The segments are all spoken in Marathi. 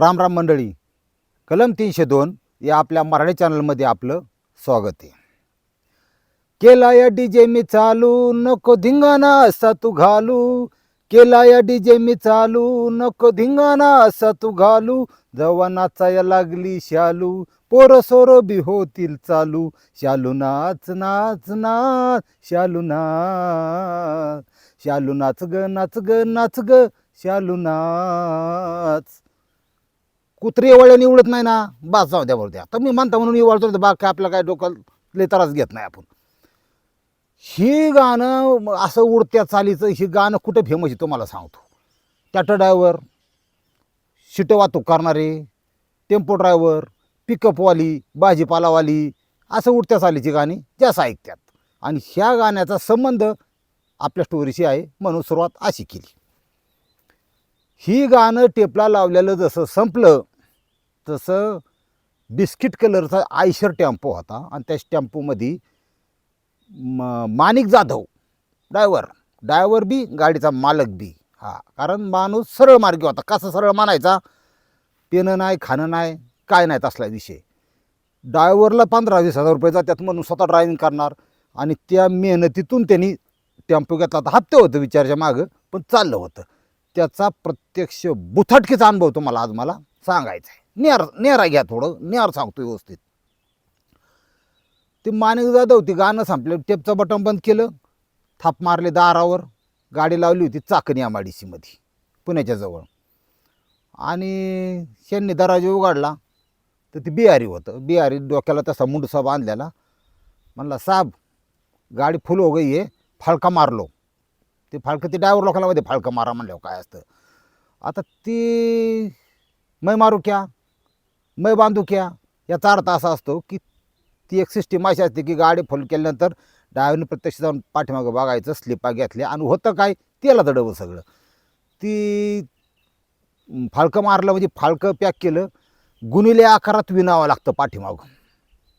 राम राम मंडळी. कलम तीनशे दोन या आपल्या मराठी चॅनलमध्ये आपलं स्वागत आहे. केला या डीजे मी चालू नको धिंगाणा असा तू घालू. केला या डीजे मी चालू नको धिंगाणा असा तू घालू. जवा नाचाया लागली शालू पोर सोर बी होतील चालू. शालू नाच नाच नाच शालू नाच. शालू नाच ग नाच ग नाच ग शालू नाच. कुत्री वळ्याने निवडत नाही ना बास जाऊ द्या बरं द्या. तर मी म्हणता म्हणून इवळतो बाग काय आपलं काय डोकं त्रास घेत नाही आपण. ही गाणं असं उडत्या चालीचं ही गाणं कुठं फेमस आहे तुम्हाला सांगतो. टॅटो ड्रायव्हर शिटं वाहतूक करणारे टेम्पो ड्रायव्हर पिकअपवाली भाजीपालावाली असं उडत्या चालीची गाणी जास्त ऐकतात. आणि ह्या गाण्याचा संबंध आपल्या स्टोरीशी आहे म्हणून सुरुवात अशी केली. ही गाणं टेपला लावलेलं जसं संपलं तसं बिस्किट कलरचा आयशर टेम्पो होता आणि त्या टेम्पोमध्ये म माणिक जाधव ड्रायव्हर. ड्रायव्हर बी गाडीचा मालक बी. हा कारण माणूस सरळ मार्गी होता. कसा सरळ मानायचा? पिणं नाही खाणं नाही काय नाही तसला विषय. ड्रायव्हरला पंधरा वीस हजार रुपये जातात म्हणून स्वतः ड्रायव्हिंग करणार आणि त्या मेहनतीतून त्यांनी टेम्पो घेतला तर हप्ते होतं विचारच्या मागं पण चाललं होतं. त्याचा प्रत्यक्ष बुथटकीचा अनुभव तुम्हाला आज मला सांगायचा आहे. नेर नेरा घ्या थोडं नेर सांगतो व्यवस्थित. ते माणिक जाधव ती गाणं संपलं टेपचं बटन बंद केलं थाप मारले दारावर गाडी लावली होती चाकणी आमाडीसीमध्ये पुण्याच्या जवळ. आणि शेणने दराजा उघडला तर ती बिहारी होतं. बिहारी डोक्याला तसा मुंडसा बांधलेला. म्हणला साब गाडी फुल हो गई आहे फाळका मारलो. ते फाळकं ते डायव्हर लोकांना मध्ये फाळकं मारा म्हणल्यावर काय असतं. आता ती मै मारू क्या? मै बांधुक्या याचा अर्थ असा असतो की ती एक सिस्टीम अशी असते की गाडी फुल केल्यानंतर ड्रायव्हरने प्रत्यक्ष जाऊन पाठीमागं बघायचं स्लिपा घेतल्या आणि होतं काय? तेला दडवं सगळं. ती फाळकं मारलं म्हणजे फाळकं पॅक केलं गुणिले आकारात विणावं लागतं पाठीमागून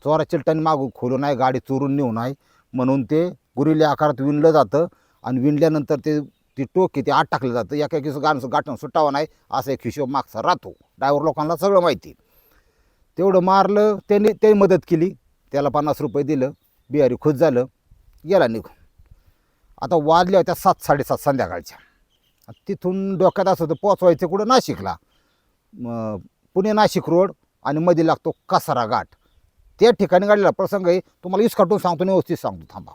चोरा चिलटाने मागू खोलू नाही गाडी चोरून नेऊ नाही म्हणून ते गुरिले आकारात विणलं जातं आणि विणल्यानंतर ते ती टोके ते आत टाकलं जातं. एका एकीचं गाणं गाठण सुटावं नाही असा एक हिशोब मागचा राहतो. ड्रायव्हर लोकांना सगळं माहिती तेवढं मारलं त्यांनी ते मदत केली. त्याला पन्नास रुपये दिलं. बिहारी खुश झालं. गेला निघून. आता वाजल्या होत्या सात साडेसात संध्याकाळच्या. तिथून डोक्यात असं होतं पोचवायचं कुठं? नाशिकला. पुणे नाशिक रोड आणि मध्ये लागतो कसारा घाट. त्या ठिकाणी गाडीला प्रसंग आहे. तुम्हाला इसकाटून सांगतो आणि व्यवस्थित सांगतो थांबा.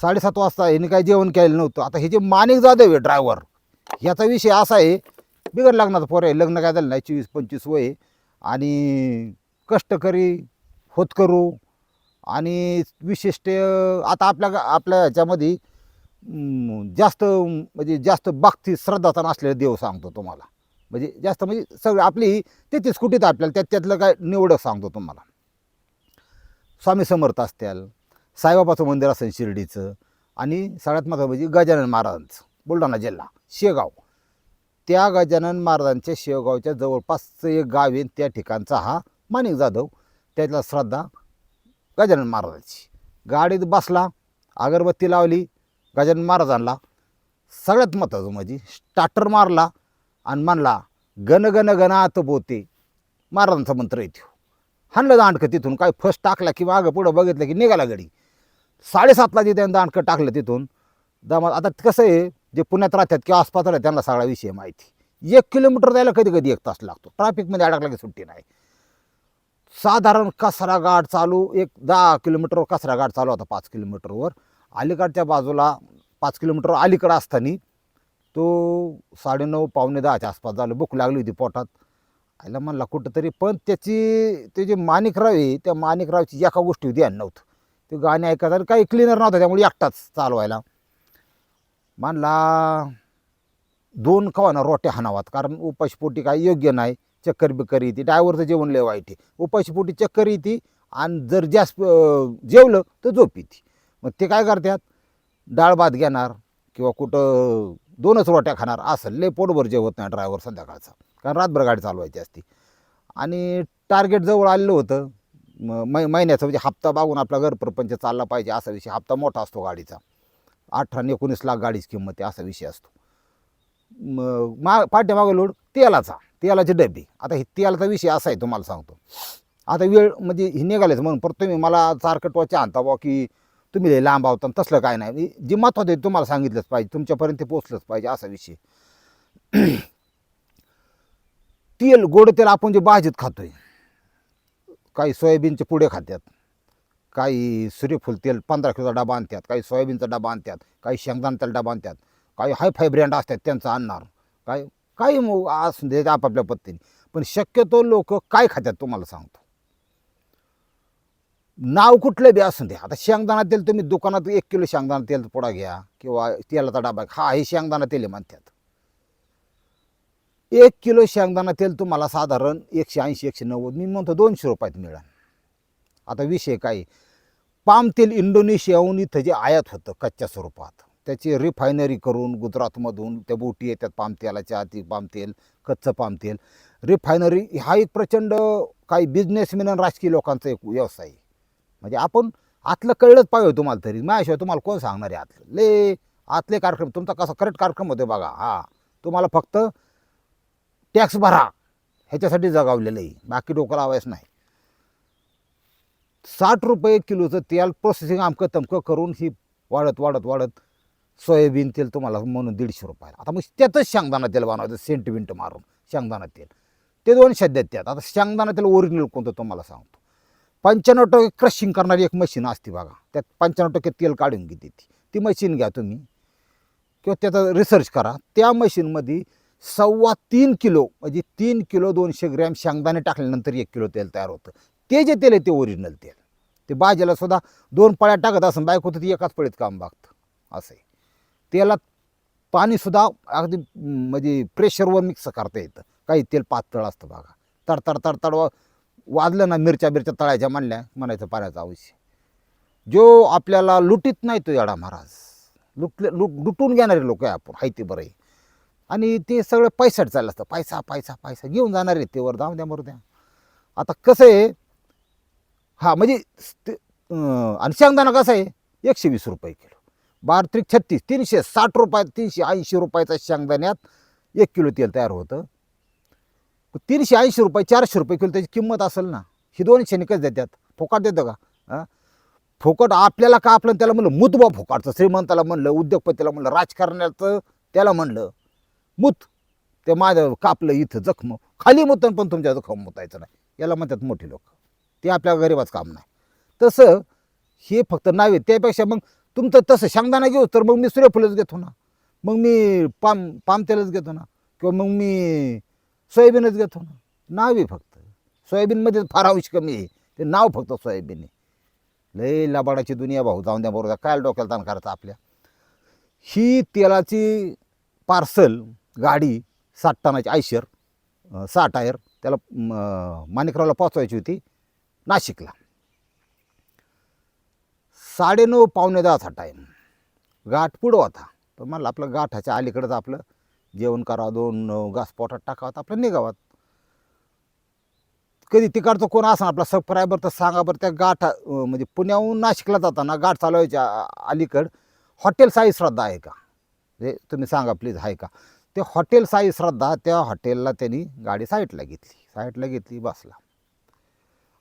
साडेसात वाजता यांनी काही जेवण केलेलं नव्हतं. आता हे जे माणिक जाधव आहे ड्रायव्हर याचा विषय असा आहे बिघड लग्नाचा पोर आहे लग्न काय झालं नाही चोवीस पंचवीस वय आहे. आणि कष्टकरी होतकरू आणि विशिष्ट आता आपल्या आपल्या ह्याच्यामध्ये जास्त म्हणजे जास्त बागती श्रद्धाचा नसलेला देव सांगतो तुम्हाला. म्हणजे जास्त म्हणजे सगळं आपली तेहतीस कुटीत आपल्याला त्यात त्यातलं काय निवडं सांगतो तुम्हाला. स्वामी समर्थ असतील साईबाबाचं मंदिर असेल शिर्डीचं आणि सगळ्यात महत्त्वाचं म्हणजे गजानन महाराजांचं बुलढाणा जिल्हा शेगाव. त्या गजानन महाराजांच्या शेवगावच्या जवळपासचं एक गाव आहे त्या ठिकाणचा हा माणिक जाधव. त्यातला श्रद्धा गजानन महाराजांची. गाडीत बसला अगरबत्ती लावली गजानन महाराजांना सगळ्यात महत्त्वाचं म्हणजे स्टार्टर मारला आणि म्हणला गण गण गणात बोते. महाराजांचा मंत्र येतो. हाणलं दांडकं तिथून काय फर्स्ट टाकला की मागं पुढं बघितलं की निघाला गडी. साडेसातला जिथे दांडकं टाकलं तिथून दमा आता कसं आहे जे पुण्यात राहतात किंवा आसपास राहतात त्यांना सगळा विषय माहिती. एक किलोमीटर जायला कधी कधी एक तास लागतो. ट्रॅफिकमध्ये अडकला की सुट्टी नाही. साधारण कचरा गाड चालू एक दहा किलोमीटरवर कचरा गाड चालू होता पाच किलोमीटरवर. अलीकडच्या बाजूला पाच किलोमीटर अलीकडं असताना तो साडेनऊ पावणे दहाच्या आसपास झालं. भूक लागली होती पोटात. आयला म्हणला कुठंतरी पण त्याची ते जे माणिकराव आहे त्या माणिकरावची एका गोष्टी ध्यान नव्हतं. ते गाणे ऐकायचं आणि काही क्लिनर नव्हतं त्यामुळे एकटाच चालवायला. मानला दोन कवाना रोट्या हाणावात कारण उपाशीपोटी काय योग्य नाही चक्कर बिक्कर येते ड्रायव्हरचं जेवण लय वाईट आहे. उपाशीपोटी चक्कर येते आणि जर जास्त जेवलं तर झोप येते. मग ते काय करतात? डाळ भात घेणार किंवा कुठं दोनच रोट्या खाणार असं लय पोटभर जेवत नाही ड्रायव्हर संध्याकाळचा कारण रातभर गाडी चालवायची असते. आणि टार्गेट जवळ आलेलं होतं म मै महिन्याचं म्हणजे हप्ता बागून आपला घरप्रपंच चालला पाहिजे असा विषय हप्ता मोठा असतो गाडीचा. अठरा आणि एकोणीस लाख गाडीची किंमत आहे असा विषय असतो. मग मा पाठ्यामागं लोड तेलाचा तेलाचे डबे. आता हे तेलाचा विषय असा आहे तुम्हाला सांगतो. आता वेळ म्हणजे हे निघालेच म्हणून परत तुम्ही मला सारखं टोचा आणता बा की तुम्ही हे लांब आहोत आणि तसलं काय नाही. म्हणजे जे महत्त्वाचं आहे तुम्हाला सांगितलंच पाहिजे तुमच्यापर्यंत ते पोचलंच पाहिजे असा विषय. तेल गोड तेल आपण जे भाजीत खातोय काही सोयाबीनचे पुढे खात्यात काही सूर्यफूल तेल पंधरा किलोचा डबा आणतात काही सोयाबीनचा डबा आणतात काही शेंगदाणा तेल डबा आणतात काही हाय फाय ब्रँड असतात त्यांचा आणणार. काय काही मग असू दे आपापल्या पद्धतीने. पण शक्यतो लोक काय खातात तुम्हाला सांगतो. नाव कुठलं बी असू दे. आता शेंगदाणा तेल तुम्ही दुकानात एक किलो शेंगदाणा तेल पुडा घ्या किंवा तेलाचा डबा हा हे शेंगदाणा तेल आहे म्हणतात. एक किलो शेंगदाणा तेल तुम्हाला साधारण एकशे ऐंशी एकशे नव्वद मी म्हणतो दोनशे रुपयात मिळेल. आता विषय काय पाम तेल इंडोनेशियाहून इथं जे आयात होतं कच्च्या स्वरूपात त्याची रिफायनरी करून गुजरातमधून त्या बोटी येतात पाम तेलाच्या ती पाम तेल कच्चं पाम तेल रिफायनरी हा एक प्रचंड काही बिझनेसमॅन आणि राजकीय लोकांचा एक व्यवसाय. आहे म्हणजे आपण आतलं कळलंच पाहिजे तुम्हाला तरी. माझ्याशिवाय तुम्हाला कोण सांगणार आहे आतलं? ले आतले कार्यक्रम तुमचा कसा करेक्ट कार्यक्रम होते बघा. हा तुम्हाला फक्त टॅक्स भरा. ह्याच्यासाठी जगावलेलं आहे. बाकी डोकं लावायचं नाही. साठ रुपये किलोचं तेल प्रोसेसिंग आमकं तमकं करून ही वाढत वाढत वाढत सोयाबीन तेल तुम्हाला म्हणून दीडशे रुपयाला आता मग त्यातच शेंगदाणा तेल बनवायचं सेंट विंट मारून शेंगदाणा तेल. ते दोन सध्यात त्यात. आता शेंगदाणा तेल ओरिजिनल कोणतं तुम्हाला सांगतो. पंच्याण्णव टक्के क्रशिंग करणारी एक मशीन असते बघा. त्यात पंच्याण्णव टक्के तेल काढून घेते ती. ती मशीन घ्या तुम्ही. किंवा त्याचा रिसर्च करा. त्या मशीनमध्ये सव्वा तीन किलो म्हणजे तीन किलो दोनशे ग्रॅम शेंगदाणे टाकल्यानंतर एक किलो तेल तयार होतं. ते जे तेल आहे ते ओरिजिनल तेल. ते भाजीला सुद्धा दोन पळ्या टाकत असं बायक होतं ती एकाच पळीत काम बघतं. असं आहे. तेलात पाणीसुद्धा अगदी म्हणजे प्रेशरवर मिक्स करता येतं. काही तेल पातळ असतं बघा. तडतड तडतड वा- वाजलं ना मिरच्या बिरच्या तळायच्या म्हणल्या म्हणायचं पाण्याचा आवश्य जो आपल्याला लुटीत नाही तो येडा महाराज. लुटले लुट लुटून घेणारे लोक आहे आपण हाय ते बरं. आहे आणि ते सगळं पैशात चाललं असतं. पैसा पैसा पैसा घेऊन जाणार आहे ते वर जाऊ द्या मरू द्या. आता कसं आहे हां म्हणजे ते- आणि शेंगदाणा कसा आहे? एकशे वीस रुपये किलो. बार त्रिक छत्तीस तीनशे साठ रुपयात तीनशे ऐंशी रुपयाचा शेंगदाण्यात एक किलो तेल तयार होतं. तीनशे ऐंशी रुपये चारशे रुपये किलो त्याची किंमत असेल ना ही दोनशे निकच देतात? फुकाट देतं का? हां? फुकट आपल्याला का आपलं? त्याला म्हणलं मुतबा फुकाटचं. श्रीमंताला म्हणलं उद्योगपतीला म्हणलं राजकारण्याचं त्याला म्हणलं मूत. ते माझं कापलं इथं जखम. खाली मुतन पण तुमच्या जखम मुतायचं नाही. याला म्हणतात मोठी लोक. ते आपल्या गरीबाचं काम नाही. तसं हे फक्त नावे त्यापेक्षा मग तुमचं तसं शेंगदाणा घेऊ तर मग मी सूर्यफुलच घेतो ना. मग मी पाम पाम तेलच घेतो ना. किंवा मग मी सोयाबीनच घेतो ना. नाव आहे फक्त. सोयाबीनमध्ये फार अंश कमी आहे. ते नाव फक्त सोयाबीन आहे. लय लबाडाची दुनिया भाऊ जाऊन द्या बरोबर काय डोक्याला ताण करायचं आपल्या? ही तेलाची पार्सल गाडी सात टनाची आयशर साठ टायर त्याला माणिकरावला पोचवायची होती. नाशिकला. साडेनऊ पावणे दहाचा टाईम गाठ पुढं होता. तर म्हणलं आपलं गाठाच्या अलीकडंच आपलं जेवण करा दोन अं, घास पोटात टाकावं आपलं निघावात कधी तिकडचं कोण असं आपला सबस्क्रायबर तर सांगा बरं त्या गाठ म्हणजे पुण्याहून नाशिकला जाताना गाठ चालवायच्या अलीकड हॉटेल साई श्रद्धा आहे का? हे तुम्ही सांगा प्लीज आहे का? ते हॉटेल साई श्रद्धा त्या हॉटेलला त्यांनी गाडी साईडला घेतली. साईडला घेतली बसला.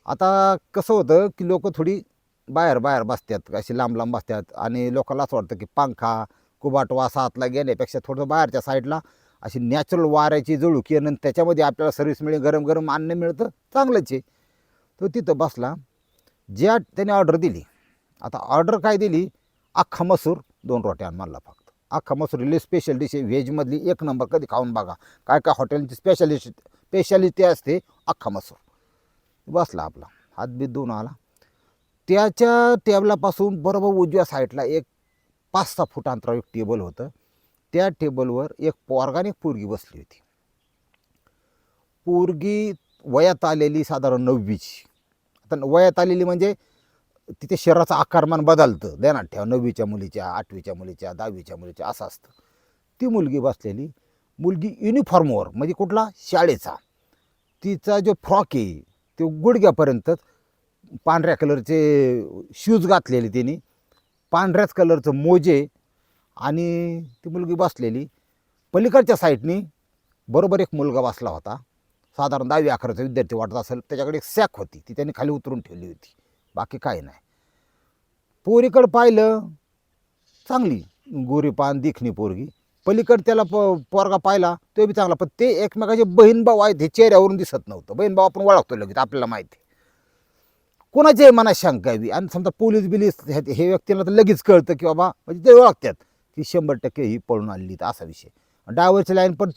आता कसं होतं की लोक थोडी बाहेर बाहेर बसतात अशी लांब लांब बसतात. आणि लोकांना असं वाटतं की पंखा कुबाट वासातला गेल्यापेक्षा थोडंसं बाहेरच्या साईडला अशी नॅचरल वाऱ्याची जळुकी आणि त्याच्यामध्ये आपल्याला सर्व्हिस मिळेल गरम गरम अन्न मिळतं चांगलंच आहे. तो तिथं बसला. ज्या त्याने ऑर्डर दिली. आता ऑर्डर काय दिली? अख्खा मसूर दोन रोट्या आणला फक्त. अख्खा मसूर रिले स्पेशल डिश आहे. व्हेजमधली एक नंबर कधी खाऊन बघा. काय काय हॉटेलची स्पेशालिस्ट स्पेशालिटी असते अख्खा मसूर. बसला आपला. हातबीत दोन आला. त्याच्या टेबलापासून बरोबर उजव्या साईडला एक पाच सहा फूट अंतरावर एक टेबल होतं. त्या टेबलवर एक पोरगा एक पोरगी बसली होती. पोरगी वयात आलेली साधारण नववीची. आता वयात आलेली म्हणजे तिथे शरीराचं आकारमान बदलतं. ध्यानात ठेवा नववीच्या मुलीच्या आठवीच्या मुलीच्या दहावीच्या मुलीच्या असं असतं. ती मुलगी बसलेली. मुलगी युनिफॉर्मवर म्हणजे कुठला? शाळेचा. तिचा जो फ्रॉक आहे तो गुडघ्यापर्यंत पांढऱ्या कलरचे शूज घातलेले त्यांनी पांढऱ्याच कलरचं मोजे आणि ती मुलगी बसलेली. पलीकडच्या साईडनी बरोबर एक मुलगा बसला होता. साधारण दहावी अकराचा विद्यार्थी वाटत असेल त्याच्याकडे एक सॅक होती. ती त्यांनी खाली उतरून ठेवली होती. बाकी काही नाही. पोरीकडं पाहिलं चांगली गोरीपान दिखणी पोरगी. पलीकडे त्याला प पोरगा पाहिला तो बी चांगला. पण ते एकमेकाचे बहीण भाऊ आहेत हे चेहऱ्यावरून दिसत नव्हतं. बहीण भाऊ आपण ओळखतो लगेच आपल्याला माहिती आहे. कोणाच्याही मनात शंका यावी आणि समजा पोलीस बिलीस हे हे व्यक्तीला तर लगेच कळतं की बाबा म्हणजे ते ओळखतात की शंभर टक्के ही पळून आलेली तर असा विषय. डायव्हरची लाईन पण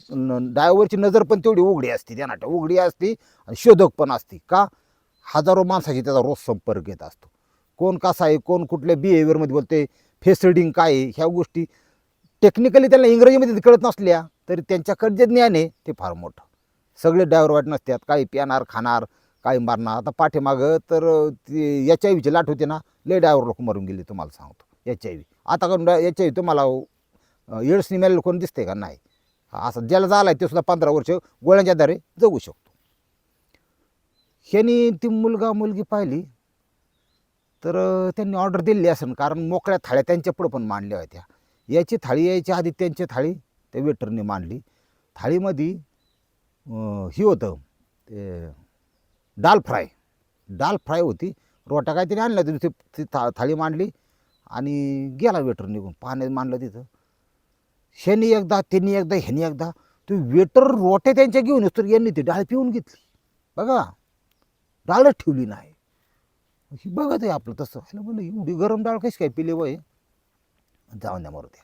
डायव्हरची नजर पण तेवढी उघडी असते त्या नाट्या उघडी असते आणि शोधक पण असते. का? हजारो माणसाशी त्याचा रोज संपर्क येत असतो. कोण कसा आहे कोण कुठल्या बिहेवियरमध्ये बोलते फेस रिडिंग काय आहे ह्या गोष्टी टेक्निकली त्यांना इंग्रजीमध्ये कळत नसल्या तरी त्यांच्याकडे जे ज्ञान आहे ते फार मोठं. सगळे ड्रायव्हर वाट नसतात. काही पिणार खाणार काही मारणार. आता पाठीमागं तर ती एच आय व्हीची लाट होती ना लय ड्रायव्हर लोक मरून गेले तुम्हाला सांगतो. एच आय व्ही आता कोण एच आय व्ही तुम्हाला एड्सनी मेलेलं कोण दिसते का? नाही. असं ज्याला झाला आहे ते सुद्धा पंधरा वर्ष गोळ्यांच्या द्वारे जगू शकतो. ह्यानी ती मुलगा मुलगी पाहिली तर त्यांनी ऑर्डर दिली असेल कारण मोकळ्या थाळ्या त्यांच्या पुढं पण मांडल्या होत्या. याची थाळी यायच्या आधी त्यांची थाळी त्या वेटरने मांडली. थाळीमध्ये ही होतं ते डाल फ्राय. डाल फ्राय होती. रोटा काहीतरी आणला तिथे ती ती था थाळी मांडली आणि गेला वेटर निघून. पाण्यात मांडलं तिथं. शेनी एकदा त्यांनी एकदा ह्यानी एकदा. तो वेटर रोटे त्यांच्या घेऊन येतो यांनी ती डाळ पिऊन घेतली. बघा डाळच ठेवली नाही. बघत आहे आपलं तसं. म्हणलं एवढी गरम डाळ कशी काय पिली वय जाऊन द्या मरू द्या.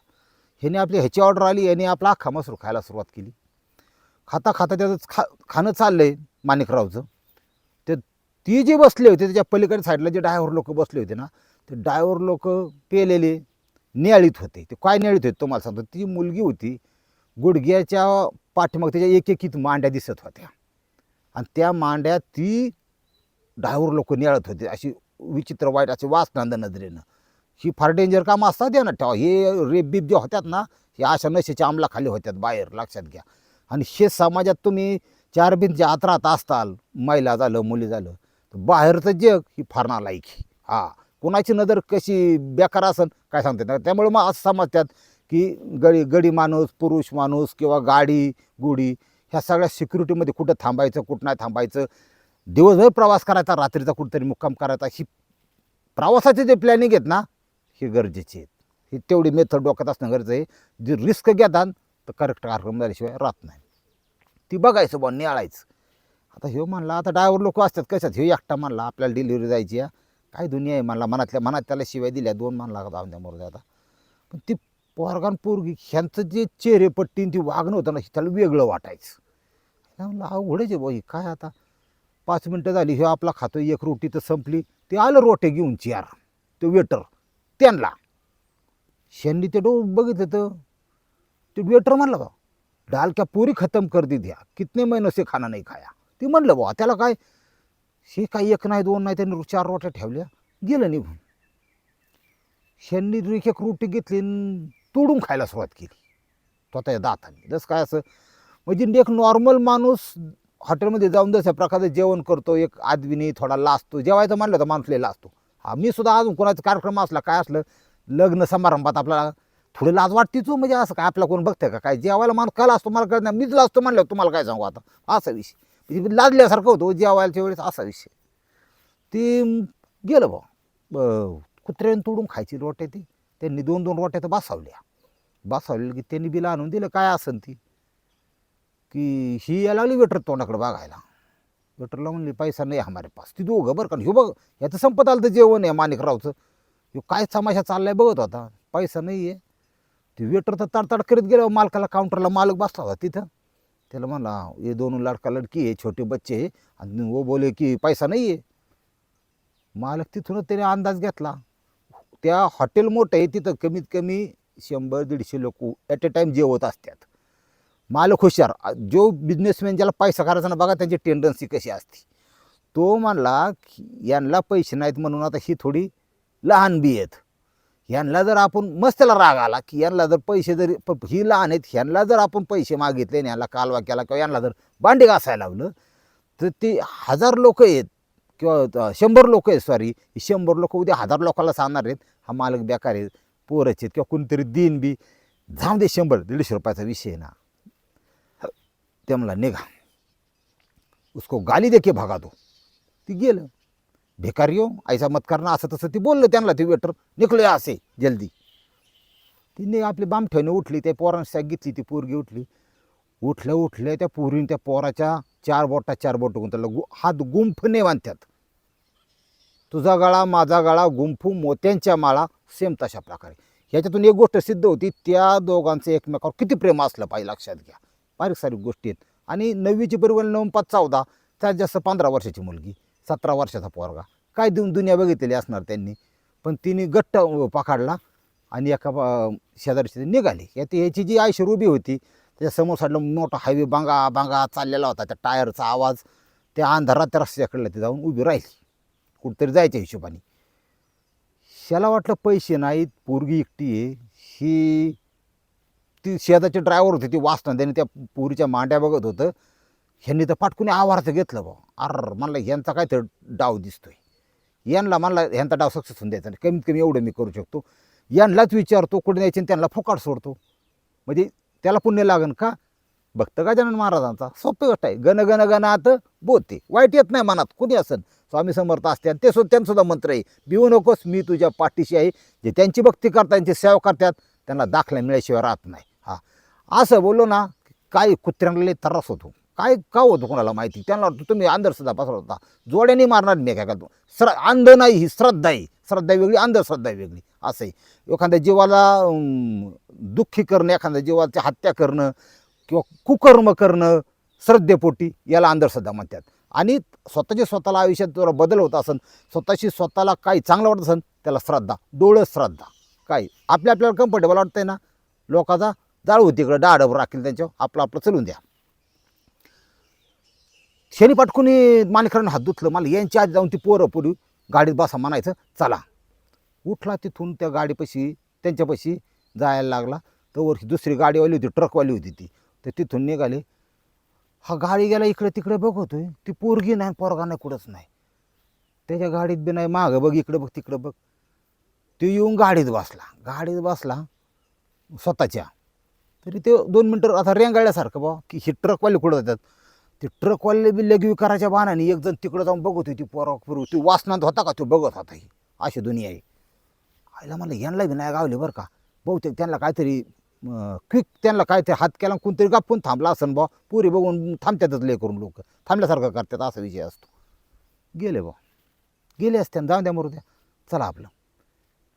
ह्याने आपली ह्याची ऑर्डर आली याने आपला अख्खा मसूर खायला सुरुवात केली. खाता खाता त्याचं खा खाणं चाललंय माणिकरावचं. ते ती जे बसले होते त्याच्या पलीकडे साईडला जे डायव्हर लोक बसले होते ना ते डायव्हर लोक पेलेले न्याळीत होते. ते काय न्याळीत होते तुम्हाला सांगतो. ती मुलगी होती गुडघ्याच्या पाठीमाग त्याच्या एक एकीत मांड्या दिसत होत्या. आणि त्या मांड्या ती डायव्हर लोक न्याळत होते. अशी विचित्र वाईट अशी वासनांद नजरेनं. ही फार डेंजर कामं असतात द्या ना ठेवा. हे रेप बीप जे होत्यात ना हे अशा नशेच्या अंमलाखाली होत्यात बाहेर लक्षात घ्या. आणि हे समाजात तुम्ही चार भिंतच्या आत राहत असताल महिला झालं मुली झालं तर बाहेरचं जग ही फार नालायकी हा कोणाची नजर कशी बेकार असन काय सांगते ना त्यामुळे मग असं समजतात की गडी गडी माणूस पुरुष माणूस किंवा गाडी गुडी ह्या सगळ्या सिक्युरिटीमध्ये कुठं थांबायचं कुठं नाही थांबायचं. दिवसभर प्रवास करायचा रात्रीचा कुठंतरी मुक्काम करायचा. ही प्रवासाचे जे प्लॅनिंग आहेत ना हे गरजेचे आहेत. ही तेवढी मेथड डोक्यात असणं गरजेचं आहे. जी रिस्क घेतात तर करेक्ट कार्यक्रम झाल्याशिवाय राहत नाही. ती बघायचं बा निळायचं. आता ह्यो म्हणला आता ड्रायव्हर लोक असतात कशात? ह्यो एकटा म्हणला आपल्याला डिलिव्हरी जायची आहे. काय दुनिया आहे म्हणला मनातल्या मनात त्याला शिवाय दिल्या दोन म्हणला जाऊन आमच्या मरू द्या आता. पण ती पोरगान पोरगी ह्यांचं जे चेहरेपट्टी ती वागणं होतं ना त्याला वेगळं वाटायचं. म्हणलं अवघडच आहे बाई काय आता? पाच मिनटं झाली ह्यो आपला खातो एक रोटी तर संपली. ते आलं रोटे घेऊन चार ते वेटर त्यांना. शेंडी ते डो बघितलं तर ते वेटर म्हणलं बा डाल क्या पूरी खतम कर दी द्या कितने महिने से खाना नाही खाया. ती म्हणलं बा त्याला काय हे काय एक नाही दोन नाही त्यांनी चार रोट्या ठेवल्या गेलं निघून. शेंनी एक एक रोटी घेतली तोडून खायला सुरुवात केली. स्वतःच्या दाताने. जसं काय असं म्हणजे एक नॉर्मल माणूस हॉटेलमध्ये जाऊन जशा प्रकारचं जेवण करतो एक आदमीने थोडा लाजतो जेवायचं म्हणलं तर माणूस लाजतो. मी सुद्धा अजून कोणाचा कार्यक्रम असला काय असलं लग्न समारंभात आपल्याला थोडी लाज वाटतीच हो, म्हणजे असं काय आपला कोण बघतंय का? काय जेवायला माणूस कला असतो मला कळत नाही. मीच लाजतो म्हणलं तुम्हाला काय सांगू आता? असा विषय. म्हणजे लाजल्यासारखं होतो हो, जेवायच्या वेळेस असा विषय. ते गेलं भाऊ. कुत्र्याने तोडून खायची रोट्या ती. त्यांनी दोन दोन रोट्या तर बसावल्या. बसावल्या की त्यांनी बिल आणून दिलं. काय असन ती? की ही यायला लागली वेटर तोंडाकडे बघायला. वेटरला म्हणली पैसा नाही हमारे पास. ती दोघं बरं का ह्यो बघ याचं संपत आलं तर जेवण आहे माणिकरावचं. ह्यो काय तमाशा चाललाय बघत होता. पैसा नाही आहे ते वेटर तर तडतड करीत गेलं मालकाला काउंटरला मालक बसला होता तिथं. त्याला म्हणला हे दोन लड़का लड़की आहे छोटे बच्चे आहे. आणि वो बोले की पैसा नाही आहे मालक तिथूनच त्याने अंदाज घेतला. त्या हॉटेल मोठं आहे तिथं कमीत कमी शंभर दीडशे लोक ॲट ए टाईम जेवत असतात. मालक हुशार. जो बिझनेसमॅन ज्याला पैसा करायचा ना बघा त्यांची टेंडन्सी कशी असते. तो म्हणला की यांना पैसे नाहीत म्हणून आता ही थोडी लहान बी आहेत. ह्यांना जर आपण मस्त त्याला राग आला की यांना जर पैसे जरी प- ही लहान आहेत ह्यांना जर आपण पैसे मागितले आणि यांना कालवा केला किंवा यांना जर भांडे घासायला लावलं तर ते हजार लोक आहेत किंवा शंभर लोक आहेत सॉरी शंभर लोक उद्या हजार लोकांना सांगणार आहेत हा मालक बेकार आहेत पोरच आहेत किंवा कोणतरी दिन बी. जाऊ दे शंभर दीडशे रुपयाचा विषय आहे ना. ते म्हणला निघा. उसको गाली देखे भागा भगा दो. ती गेलं. भिकारी हो ऐसा मत करना असं तसं ती बोललं त्यांना ते वेटर निघलो असे जल्दी. तिने आपली बामठ्याने उठली त्या पोरांनी सांगितली घेतली ती पोरगी उठली. उठल्या उठल्या त्या पोरीने त्या पोराच्या चार बोटा चार बोट त्याला गु हात गुंफणे बांधतात तुझा गळा माझा गळा गुंफू मोत्यांच्या माळा सेम तशा प्रकारे. ह्याच्यातून एक गोष्ट सिद्ध होती त्या दोघांचं एकमेकावर किती प्रेम असलं पाहिजे लक्षात घ्या. बारीक सारीक गोष्टी आहेत. आणि नववीची बरोबर नऊ पाच चौदा त्यात जास्त पंधरा वर्षाची मुलगी सतरा वर्षाचा पोरगा. काय देऊन दुनिया बघितलेली असणार त्यांनी? पण तिने गट्ट पकडला आणि एका अं, शेजारची ती निघाली. यात याची जी आयशर उभी होती त्याच्यासमोर साडला मोठा हायवे बांगा बांगा चाललेला होता. त्या टायरचा आवाज त्या अंधारात त्या रस्त्याकडला ती जाऊन उभी राहिली. कुठंतरी जायच्या हिशोबाने. त्याला वाटलं पैसे नाहीत पोरगी एकटी आहे. ही ती शेजाचे ड्रायव्हर होते ती वाचना त्याने त्या पोरीच्या मांड्या बघत होतं. ह्यांनी तर पाटकुने आवाराचं घेतलं बा अर म्हणलं ह्यांचा काय तर डाव दिसतोय. यांना म्हणला ह्यांचा डाव सक्सेस होऊन द्यायचा नाही. कमीत कमी एवढं मी करू शकतो. यांनाच विचारतो कुठे द्यायचे आणि त्यांना फुकाट सोडतो. म्हणजे त्याला पुण्य लागन का? भक्त गजानन महाराजांचा? सोपी गोष्ट आहे. गण गण गणात बोते. वाईट येत नाही मनात. कोणी असन? स्वामी समर्थ असते आणि ते सुद्धा त्यांसुद्धा मंत्र आहे. भिवू नकोस मी तुझ्या पाठीशी आहे. जे त्यांची भक्ती करतात त्यांची सेवा करतात त्यांना दाखला मिळाल्याशिवाय राहत नाही. असं बोललो ना काय कुत्र्यांना त्रास होतो. काय का होतो कोणाला माहिती? त्यांना वाटतं तुम्ही अंधश्रद्धा पसरत होता जोड्याने मारणार मी काय करतो श्र अंध नाही ही श्रद्धा आहे. श्रद्धा वेगळी अंधश्रद्धा वेगळी. असं आहे. एखाद्या जीवाला दुःखी करणं एखाद्या जीवाची हत्या करणं किंवा कुकर्म करणं श्रद्धेपोटी याला अंधश्रद्धा म्हणतात. आणि स्वतःच्या स्वतःला आयुष्यात जरा बदल होत असन स्वतःशी स्वतःला काही चांगलं वाटत असन त्याला श्रद्धा. डोळं श्रद्धा. काय? आपल्या आपल्याला कम्फर्टेबल वाटतंय ना? लोकाचा जाळू होती इकडं डाडब राखील त्यांच्यावर. आपलं आपलं चलून द्या. शनी पाटकुनी मालिकरांनी हात धुतलं मला यांची आधी जाऊन ती पोरं पोरी गाडीत बसा म्हणायचं चला. उठला तिथून त्या गाडीपाशी त्यांच्यापाशी जायला लागला. तर दुसरी गाडीवाली होती ट्रकवाली होती ती. तर तिथून निघाली. हा गाडी गेला इकडे तिकडे बघतोय. ती पोरगी नाही पोरगा नाही कुठंच नाही. त्याच्या गाडीत बी नाही मागं बघ इकडं बघ तिकडं बघ. तो येऊन गाडीत बसला. गाडीत बसला स्वतःच्या. तरी ते दोन मिनटं आता रेंगाळल्यासारखं बा की हे ट्रकवाले कुठं जातात? ते ट्रकवाले बी लगी करायच्या बाणाने एक जण तिकडं जाऊन बघत होती पोरा फिरू ती वासनात होता का तो बघत होता ही अशी दुनिया आहे. आईला मला यांना बी नाही गावले बरं का. बहुतेक त्यांना काहीतरी क्विक त्यांना काहीतरी हात केला कोणतरी गापून थांबला असन बा. पुरी बघून थांबतातच लय करून लोक. थांबल्यासारखं करतात असा विषय असतो. गेले बा. गेले असते जाऊन द्या मरू द्या. चला आपलं.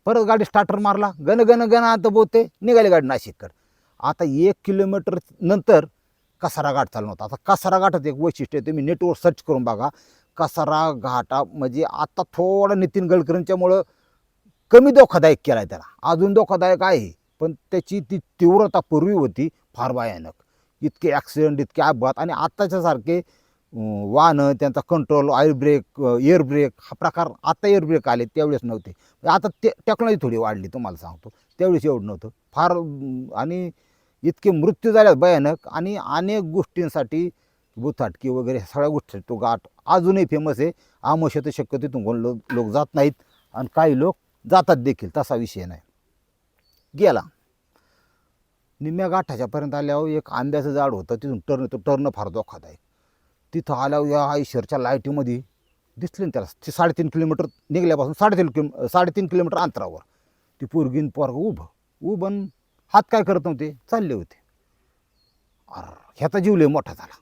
परत गाडी स्टार्टर मारला. गण गण गण आता बोते निघाली गाडी नाशिककडे. आता एक किलोमीटर नंतर कसारा घाट चालू नव्हता आता कसारा घाटात एक वैशिष्ट्य आहे तुम्ही नेटवर सर्च करून बघा. कसारा घाटा म्हणजे आता थोडा नितीन गडकरींच्यामुळं कमी धोकादायक केला आहे त्याला. अजून धोकादायक आहे पण त्याची ती तीव्रता पूर्वी होती फार भयानक. इतके ॲक्सिडेंट इतके अपघात आणि आत्ताच्या सारखे वाहनं त्यांचा control air brake air brake हा प्रकार आता एअर ब्रेक आले त्यावेळेस नव्हते. आता ते टेक्नॉलॉजी थोडी वाढली तुम्हाला सांगतो. त्यावेळेस एवढं नव्हतं. फार आणि इतके मृत्यू झाल्यात भयानक आणि अनेक गोष्टींसाठी बुथाटकी वगैरे सगळ्या गोष्टी तो घाट अजूनही फेमस आहे. आमोश तर शक्य तिथून कोण लोक लोक जात नाहीत आणि काही लोक जातात देखील तसा विषय नाही. गेला. निम्म्या गाठाच्यापर्यंत आल्यावर एक आंब्याचं झाड होतं तिथून टर्न तो टर्न फार धोकादायक. तिथं आल्यावर या आईशरच्या लाईटीमध्ये दिसले ना त्याला ते साडेतीन किलोमीटर निघल्यापासून साडेतीन किलो साडेतीन किलोमीटर अंतरावर. ती पोरगीन पोरग उभं उभं हात काय करत नव्हते चालले होते. अर ह्याचा जीव लय मोठा झाला.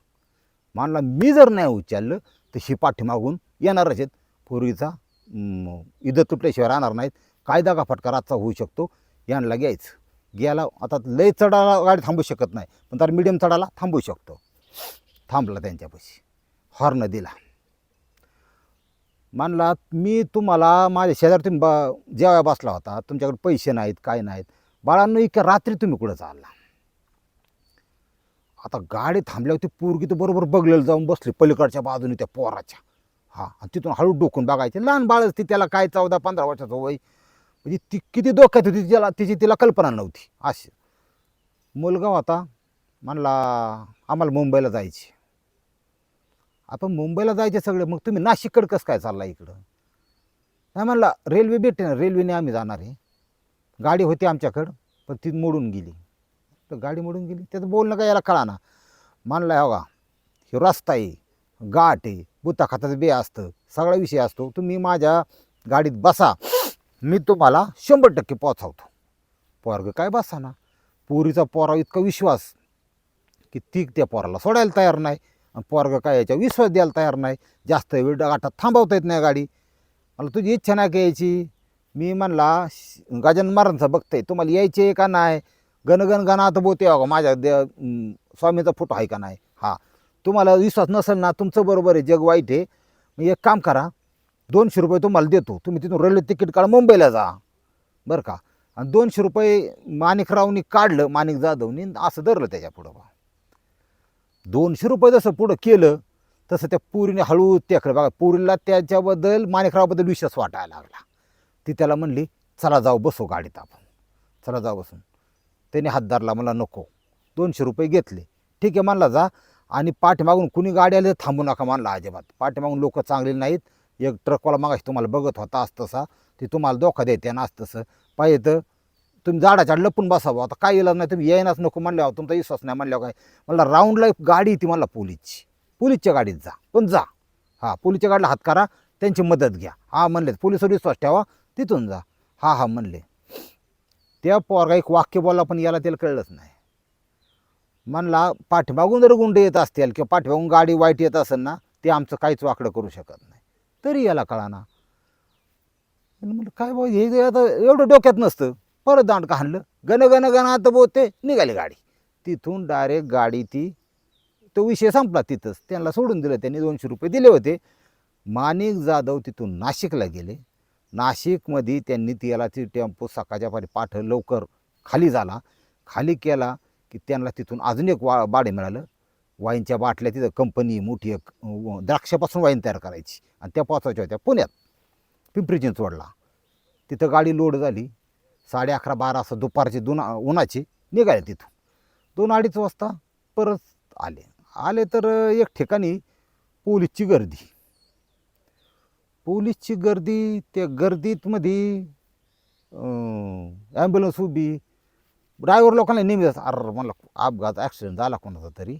मानला मी जर नाही उचललं तर ही पाठीमागून येणारच आहेत. पूर्वीचा अं, तुटल्याशिवाय राहणार नाहीत. कायदा का फटका रातचा होऊ शकतो? यांना घ्यायचं. गेला आता लय चढाला गाडी थांबू शकत नाही. पण तर मिडियम चढायला थांबू शकतो. थांबला त्यांच्यापाशी. हॉर्न दिला. मानला मी तुम्हाला माझ्या शेजारी तुम्ही बा जेवाय बसला होता. तुमच्याकडे पैसे नाहीत काय नाहीत. बाळांनो इतक्या रात्री तुम्ही कुठं चालला? आता गाडी थांबल्यावर ती पोरगी तर बरोबर बघलेलं जाऊन बसली पलीकडच्या बाजूने त्या पोराच्या. हां आणि तिथून हळू डोकून बघायचे. लहान बाळच ती त्याला काय चौदा पंधरा वर्षाचं वय? म्हणजे ती किती डोक्यात होती तिला तिची तिला कल्पना नव्हती. अशी. मुलगा होता म्हणला आम्हाला मुंबईला जायची आपण मुंबईला जायचे सगळे मग तुम्ही नाशिककडे कसं काय चालला इकडं? नाही म्हणला रेल्वे भेटते ना रेल्वेने आम्ही जाणार आहे. गाडी होती आमच्याकडं पण ती मोडून गेली. तर गाडी मोडून गेली त्याचं बोलणं काय याला कळा ना मानला हो का हे रस्ता आहे गाठ आहे बुताखाताचं बे असतं सगळा विषय असतो. तुम्ही माझ्या गाडीत बसा मी तुम्हाला शंभर टक्के पोचावतो पोरग काय बसा ना पोरीचा पोरा इतका विश्वास की ती त्या पोराला सोडायला तयार नाही. आणि पोरग काय याच्या विश्वास द्यायला तयार नाही. जास्त वेळ गाठात थांबवता येत नाही गाडी. मला तुझी इच्छा नाही का यायची मी म्हणला श- गजानन महाराजांचं बघतंय तुम्हाला यायचे का नाही? गणगण गणात बोते अगं माझ्या दे स्वामीचा फोटो आहे का नाही? हा. तुम्हाला विश्वास नसेल ना तुमचं बरोबर आहे जग वाईट आहे. मी एक काम करा दोनशे रुपये तुम्हाला देतो. तुम्ही तिथून रेल्वे तिकीट काढा मुंबईला जा. बरं का? आणि दोनशे रुपये माणिकरावनी काढलं माणिक जाधवनी असं धरलं त्याच्या पुढं बा. दोनशे रुपये जसं पुढं केलं तसं त्या पुरीने हळू त्याकडे बघा पुरीला त्याच्याबद्दल माणिकरावबद्दल विश्वास वाटायला लागला. ती त्याला म्हणली चला जाऊ बसू गाडीत आपण. चला जाऊ बसून. त्याने हात धरला मला नको. दोनशे रुपये घेतले. ठीक आहे म्हणला जा. आणि पाठीमागून कुणी गाडी आली थांबू नका म्हणला अजिबात. पाठीमागून लोक चांगले नाहीत. एक ट्रकवाला मागाशी तुम्हाला बघत होता असं तसा. ते तुम्हाला धोका देते ना असं तसं. पाहिजे तर तुम्ही झाडाच्या लपून बसावं. आता काय इलाज नाही तुम्ही येईनाच नको म्हणल्यावर तुमचा विश्वास नाही म्हणल्यावर काय? मला राऊंडला एक गाडी ती मला पोलीसची. पोलीसच्या गाडीत जा. पण जा. हां पोलीसच्या गाडीला हात करा. त्यांची मदत घ्या. हा म्हणले पोलिसवर विश्वास ठेवा. तिथून जा. हा हा म्हणले. त्या पोरगा एक वाक्य बोलला पण याला त्याला कळलंच नाही. म्हणला पाठीमागून जर गुंड येत असतील किंवा पाठीमागून गाडी वाईट येत असेल ना ते आमचं काहीच वाकडं करू शकत नाही. तरी याला कळाना. म्हणलं काय बाबा हे आता एवढं डोक्यात नसतं. परत दांड का हाणलं? गण गण गण आता बोलते निघाली गाडी. तिथून डायरेक्ट गाडी ती तो विषय संपला तिथंच. त्यांना सोडून दिलं. त्यांनी दोनशे रुपये दिले होते. माणिक जाधव तिथून नाशिकला गेले. नाशिकमध्ये त्यांनी त्याला ती टेम्पो सकाळच्या पाठी पाठ लवकर खाली झाला. खाली केला की त्यांना तिथून अजून एक वा बाडे मिळालं. वाईनच्या बाटल्या तिथं कंपनी मोठी एक द्राक्षापासून वाईन तयार करायची. आणि त्या पोचायच्या होत्या पुण्यात. पिंपरी चिंचवडला. तिथं गाडी लोड झाली. साडे अकरा बारा असं दुपारचे दोन उन्हाची निघाले तिथून. दोन अडीच वाजता परत आले. आले तर एक ठिकाणी पोलीसची गर्दी. पोलीसची गर्दी त्या गर्दीतमध्ये ॲम्ब्युलन्स उभी. ड्रायव्हर लोकांना नेहमी अर मला अपघात ॲक्सिडेंट झाला कोणाचा तरी.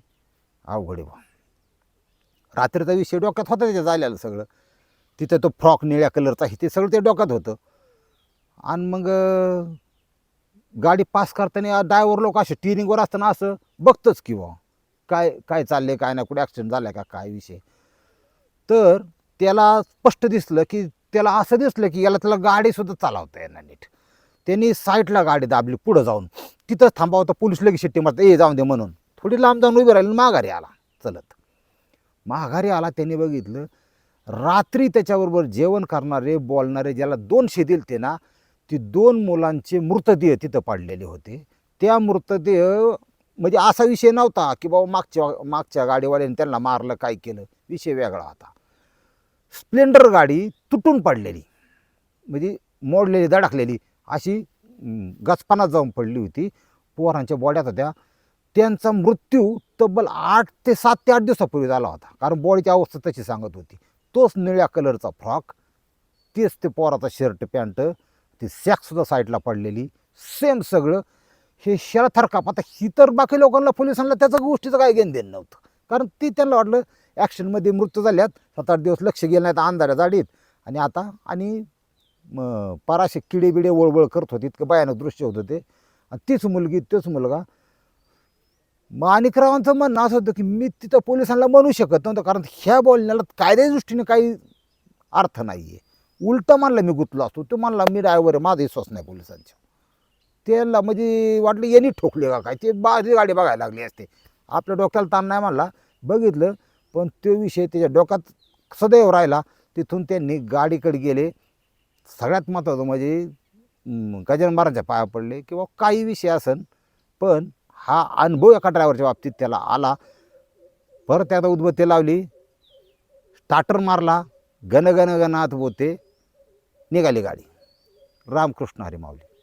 अवघड आहे रात्रीचा विषय डोक्यात होता त्याच्या झालेलं सगळं. तिथं तो फ्रॉक निळ्या कलरचा आहे ते सगळं ते डोक्यात होतं. आणि मग गाडी पास करताना ड्रायव्हर लोक असे टिरिंगवर असताना असं बघतंच किंवा काय काय चाललं आहे काय नाही कुठे ॲक्सिडेंट झाला का काय विषय. तर त्याला स्पष्ट दिसलं की त्याला असं दिसलं की याला त्याला गाडीसुद्धा चालवता येणार नीट त्यांनी साईडला गाडी दाबली पुढं जाऊन. तिथंच थांबावं तर पोलीस लगेच शिट्टी मारतात ए जाऊन दे म्हणून. थोडी लांब जाऊन उभी राहिली माघारी आला चलत. माघारी आला त्यांनी बघितलं रात्री त्याच्याबरोबर जेवण करणारे बोलणारे ज्याला दोनशे दिलते ना ती दोन मुलांचे मृतदेह तिथं पडलेले होते. त्या मृतदेह म्हणजे असा विषय नव्हता की बाबा मागच्या मागच्या गाडीवाल्याने त्यांना मारलं काय केलं विषय वेगळा होता. स्प्लेंडर गाडी तुटून पडलेली. म्हणजे मोडलेली धडकलेली अशी गचपानात जाऊन पडली होती. पोरांच्या बॉड्यात होत्या. त्यांचा मृत्यू तब्बल आठ ते सात ते आठ दिवसापूर्वी झाला होता. कारण बॉडीची अवस्था तशी सांगत होती. तोच निळ्या कलरचा फ्रॉक तेच ते पोराचा शर्ट पॅन्ट ती सॅकसुद्धा साईडला पडलेली. सेम सगळं. हे शरथरकाप आता ही तर बाकी लोकांना पोलिसांना त्याचं गोष्टीचं काय घेणं देणं नव्हतं. कारण ती त्यांना वाटलं ॲक्शनमध्ये मृत्यू झाल्यात. सात आठ दिवस लक्ष गेलं नाही तर अंधाऱ्या जाडीत. आणि आता आणि म, पराशे किडे बिडे वळवळ करत होते. इतकं भयानक दृश्य होतं ते. आणि तीच मुलगी तोच मुलगा. माणिकरावांचं म्हणणं असं होतं की मी तिथं पोलिसांना म्हणू शकत नव्हतं. कारण ह्या बोलण्याला कायद्याच्या दृष्टीने काही अर्थ नाही आहे उलटं मानला मी गुंतलो असतो. तो मानला मी ड्रायव्हर आहे. माझा विश्वास नाही पोलिसांच्या. त्याला म्हणजे वाटलं यांनी ठोकले का काय? ते बाजी गाडी बघायला लागली असते. आपल्या डोक्याला ताण नाही मानला बघितलं पण तो विषय त्याच्या डोक्यात सदैव राहिला. तिथून त्यांनी गाडीकडे गेले. सगळ्यात महत्त्वाचं म्हणजे गजानन महाराजांच्या पाया पडले किंवा काही विषय असन पण हा अनुभव एका ड्रायव्हरच्या बाबतीत त्याला आला. परत त्याला उद्बत्ती लावली. स्टार्टर मारला. गण गण गणात निघाली गाडी. रामकृष्ण हरी माऊली.